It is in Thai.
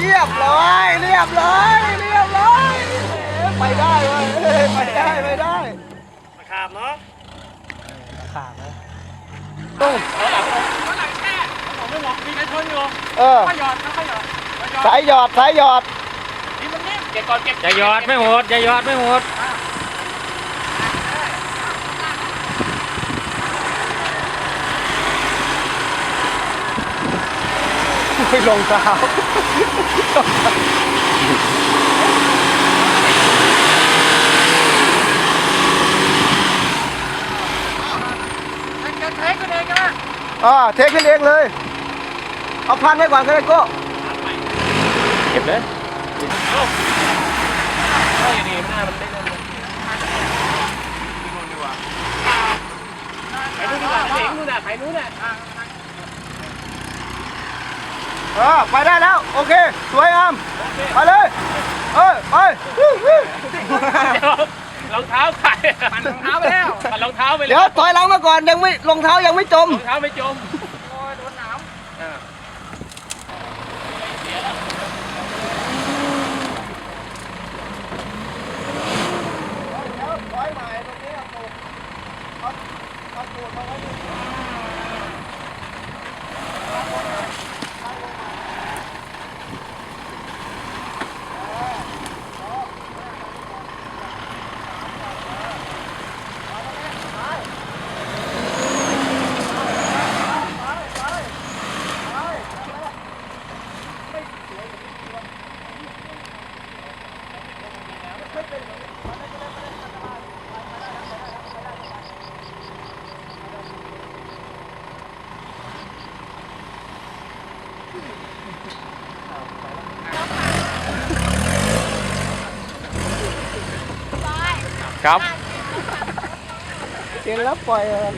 เรียบร้อยเรียบร้อยเรียบร้อยไปได้เว้ยไปได้ไปได้มาขามเนาะขาดแล้วตุ้งข้างหลังแช่ผมไม่หลอกมีกันชนอยู่เออค่อยหยอดข้าหยอดสายหยอดสายหยอดนี่มันนี่เก็บก่อนเก็บอย่าหยอดไม่หมดอย่าหยอดไม่หมด ไม่ลงเท้ามันจะเทคกันเองนะอ่าเทขึ้นเองเลย เอาพันไว้ก่อนก็ได้โก้เก็บเลยก็อย่างนี้หน้ามันไม่ได้เลยไปนู่นดีกว่าเสียงนู่นน่ะไปนู่นน่ะ อ่าไปได้แล้ว โอเค สวยงามไปเลย เออไปวู้วู้รองเท้าใครปั่นรองเท้าไปแล้วปั่นรองเท้าไปเดี๋แล้ยววถอยหลังมาก่อนยังไม่รองเท้ายังไม่จมรองเท้าไม่จมโอ้ยโดนน้ำครับเห็นแล้วปล่อยเลย